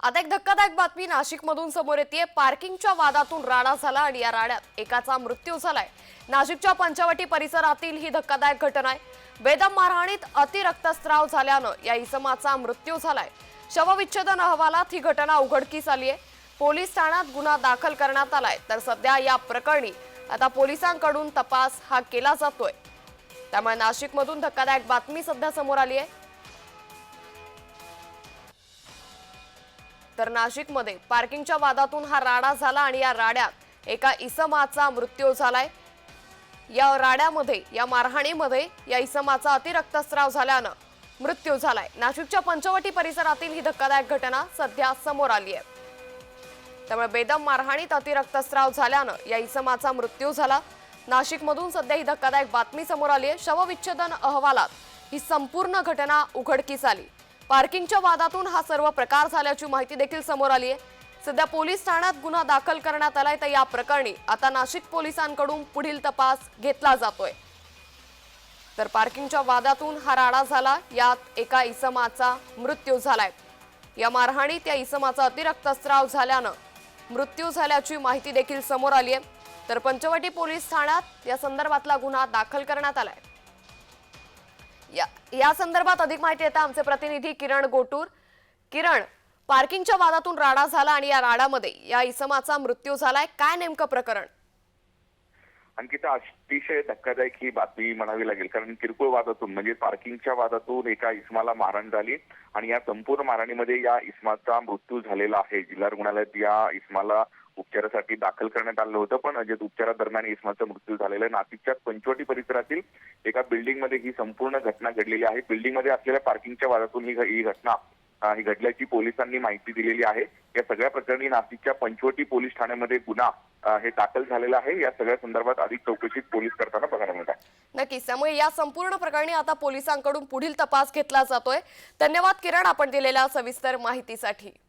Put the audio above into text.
आता एक धक्कादायक बातमी नाशिकमधून समोर येते पार्किंगच्या वादातून राडा झाला आणि या राड्यात एकाचा मृत्यू झालाय. नाशिकच्या पंचवटी परिसरातील ही धक्कादायक घटना आहे. बेदम मारहाणीत अतिरक्तस्राव झाल्यानं या इसमाचा मृत्यू झालाय. शवविच्छेदन अहवालात ही घटना उघडकीस आली आहे पोलीस ठाण्यात गुन्हा दाखल करण्यात आलाय. तर सध्या या प्रकरणी आता पोलिसांकडून तपास हा केला जातोय. त्यामुळे नाशिकमधून धक्कादायक बातमी सध्या समोर आली आहे तर नाशिकमध्ये पार्किंगच्या वादातून हा राडा झाला आणि या राड्यात एका इसमाचा मृत्यू झालाय. या राड्यामध्ये या मारहाणीमध्ये या इसमाचा अतिरक्तस्राव झाल्यानं मृत्यू झालाय. नाशिकच्या पंचवटी परिसरातील ही धक्कादायक घटना सध्या समोर आली आहे. त्यामुळे बेदम मारहाणीत अतिरक्तस्राव झाल्यानं या इसमाचा मृत्यू झाला. नाशिकमधून सध्या ही धक्कादायक बातमी समोर आली आहे. शवविच्छेदन अहवालात ही संपूर्ण घटना उघडकीस आली. पार्किंगच्या वादातून हा सर्व प्रकार झाल्याची माहिती देखील समोर आली आहे. सध्या पोलीस ठाण्यात गुन्हा दाखल करण्यात आलाय तर या प्रकरणी आता नाशिक पोलिसांकडून पुढील तपास घेतला जातोय. तर पार्किंगच्या वादातून हा राडा झाला यात एका इसमाचा मृत्यू झालाय. या मारहाणीत या इसमाचा अतिरक्तस्राव झाल्यानं मृत्यू झाल्याची माहिती देखील समोर आली आहे. तर पंचवटी पोलीस ठाण्यात या संदर्भातला गुन्हा दाखल करण्यात आलाय. या या संदर्भात अधिक माहिती येतात आमचे प्रतिनिधी किरण गोटूर. किरण पार्किंगच्या वादातून राडा झाला आणि या राडामध्ये या इसमाचा मृत्यू झालाय. काय नेमकं प्रकरण? अंकिता अतिशय धक्कादायक ही बातमी म्हणावी लागेल. कारण किरकोळ वादातून म्हणजे पार्किंगच्या वादातून एका इस्माला मारहाण झाली आणि या संपूर्ण मारहाणीमध्ये या इस्माचा मृत्यू झालेला आहे. जिल्हा रुग्णालयात या इस्माला उपचारासाठी दाखल करण्यात आलं होतं पण जे उपचारादरम्यान इस्माचा मृत्यू झालेला आहे. नाशिकच्या पंचवटी परिसरातील एका बिल्डिंगमध्ये ही संपूर्ण घटना घडलेली आहे. बिल्डिंगमध्ये असलेल्या पार्किंगच्या वादातून ही ही घटना ही घडल्याची पोलिसांनी माहिती दिलेली आहे. या सगळ्या प्रकरणी नाशिकच्या पंचवटी पोलीस ठाण्यामध्ये गुन्हा हे दाखल झालेला आहे. या सगळ्या संदर्भात अधिक चौकशीत पोलीस करताना बघायला मिळत आहे. नक्कीच. त्यामुळे या संपूर्ण प्रकरणी आता पोलिसांकडून पुढील तपास घेतला जातोय. धन्यवाद किरण आपण दिलेल्या सविस्तर माहितीसाठी.